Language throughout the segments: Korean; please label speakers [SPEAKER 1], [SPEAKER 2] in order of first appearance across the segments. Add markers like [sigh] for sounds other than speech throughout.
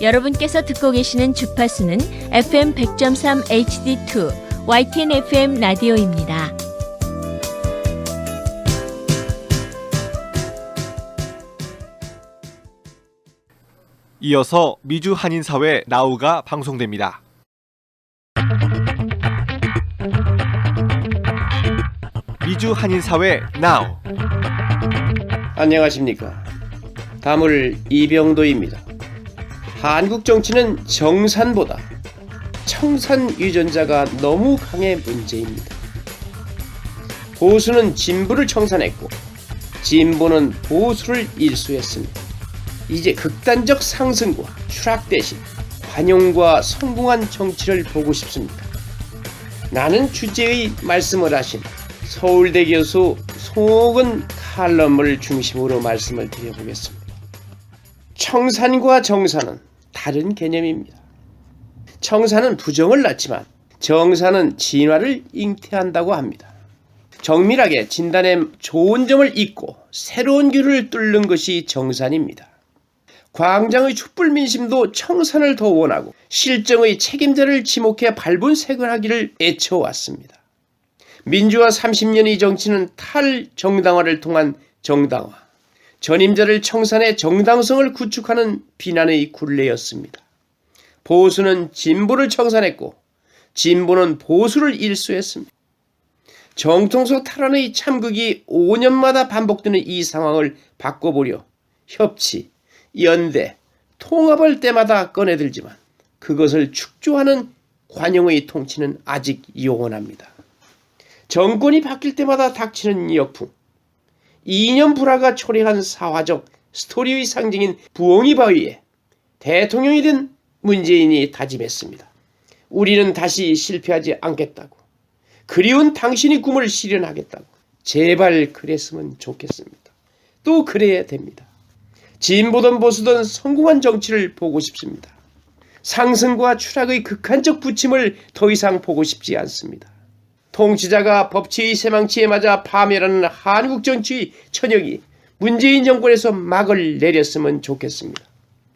[SPEAKER 1] 여러분께서 듣고 계시는 주파수는 FM 100.3 HD2 YTN FM 라디오입니다.
[SPEAKER 2] 이어서 미주 한인사회 나우가 방송됩니다. 미주 한인사회 나우
[SPEAKER 3] 안녕하십니까. 다물 이병도입니다. 한국 정치는 정산보다 청산 유전자가 너무 강해 문제입니다. 보수는 진보를 청산했고 진보는 보수를 일수했습니다. 이제 극단적 상승과 추락 대신 관용과 성공한 정치를 보고 싶습니다. 나는 주제의 말씀을 하신 서울대 교수 송옥은 칼럼을 중심으로 말씀을 드려보겠습니다. 청산과 정산은 다른 개념입니다. 청산은 부정을 낳지만 정산은 진화를 잉태한다고 합니다. 정밀하게 진단에 좋은 점을 잊고 새로운 길을 뚫는 것이 정산입니다. 광장의 촛불 민심도 청산을 더 원하고 실정의 책임자를 지목해 밟은 세근하기를 애쳐왔습니다. 민주화 30년의 정치는 탈정당화를 통한 정당화, 전임자를 청산해 정당성을 구축하는 비난의 굴레였습니다. 보수는 진보를 청산했고 진보는 보수를 일수했습니다. 정통소 탈환의 참극이 5년마다 반복되는 이 상황을 바꿔보려 협치, 연대, 통합할 때마다 꺼내들지만 그것을 축조하는 관용의 통치는 아직 요원합니다. 정권이 바뀔 때마다 닥치는 역풍, 이념 불화가 초래한 사화적 스토리의 상징인 부엉이 바위에 대통령이 된 문재인이 다짐했습니다. 우리는 다시 실패하지 않겠다고. 그리운 당신의 꿈을 실현하겠다고. 제발 그랬으면 좋겠습니다. 또 그래야 됩니다. 진보든 보수든 성공한 정치를 보고 싶습니다. 상승과 추락의 극한적 부침을 더 이상 보고 싶지 않습니다. 통치자가 법치의 새망치에 맞아 파멸하는 한국 정치의 천역이 문재인 정권에서 막을 내렸으면 좋겠습니다.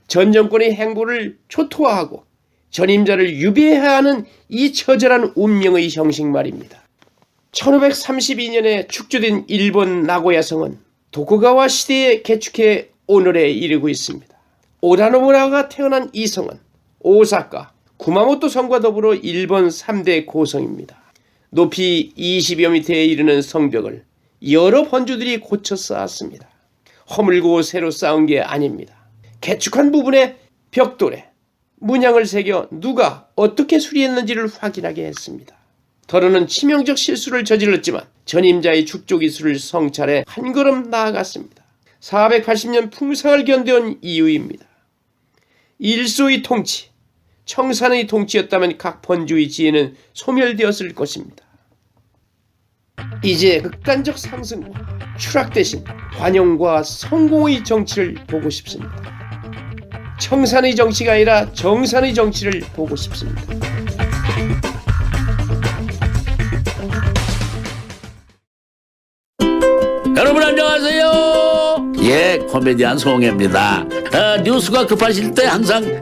[SPEAKER 3] 전 정권의 행보를 초토화하고 전임자를 유배해야 하는 이 처절한 운명의 형식 말입니다. 1532년에 축조된 일본 나고야성은 도쿠가와 시대에 개축해 오늘에 이르고 있습니다. 오다노무라가 태어난 이 성은 오사카, 구마모토 성과 더불어 일본 3대 고성입니다. 높이 20여 미터에 이르는 성벽을 여러 번주들이 고쳐 쌓았습니다. 허물고 새로 쌓은 게 아닙니다. 개축한 부분에 벽돌에 문양을 새겨 누가 어떻게 수리했는지를 확인하게 했습니다. 더러는 치명적 실수를 저질렀지만 전임자의 축조 기술을 성찰해 한 걸음 나아갔습니다. 480년 풍상을 견뎌온 이유입니다. 일소의 통치, 청산의 통치였다면 각 번주의 지혜는 소멸되었을 것입니다. 이제 극단적 상승과 추락 대신 관용과 성공의 정치를 보고 싶습니다. 청산의 정치가 아니라 정산의 정치를 보고 싶습니다.
[SPEAKER 4] 여러분 안녕하세요. 예, 코미디언 송혜입니다. 어, 뉴스가 급하실 때 항상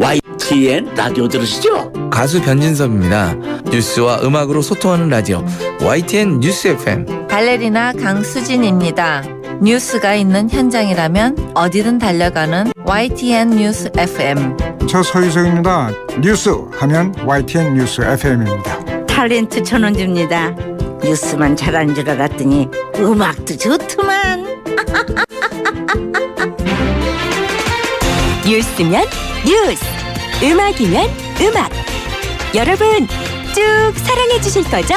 [SPEAKER 4] YTN 라디오 들으시죠?
[SPEAKER 5] 가수 변진섭입니다. 뉴스와 음악으로 소통하는 라디오 YTN 뉴스 FM.
[SPEAKER 6] 발레리나 강수진입니다. 뉴스가 있는 현장이라면 어디든 달려가는 YTN 뉴스 FM.
[SPEAKER 7] 저 서유석입니다. 뉴스 하면 YTN 뉴스 FM입니다.
[SPEAKER 8] 탤런트 천원주입니다. 뉴스만 잘하는 줄 알았더니 음악도 좋더만. [laughs]
[SPEAKER 9] 뉴스면 뉴스, 음악이면 음악. 여러분 쭉 사랑해 주실 거죠?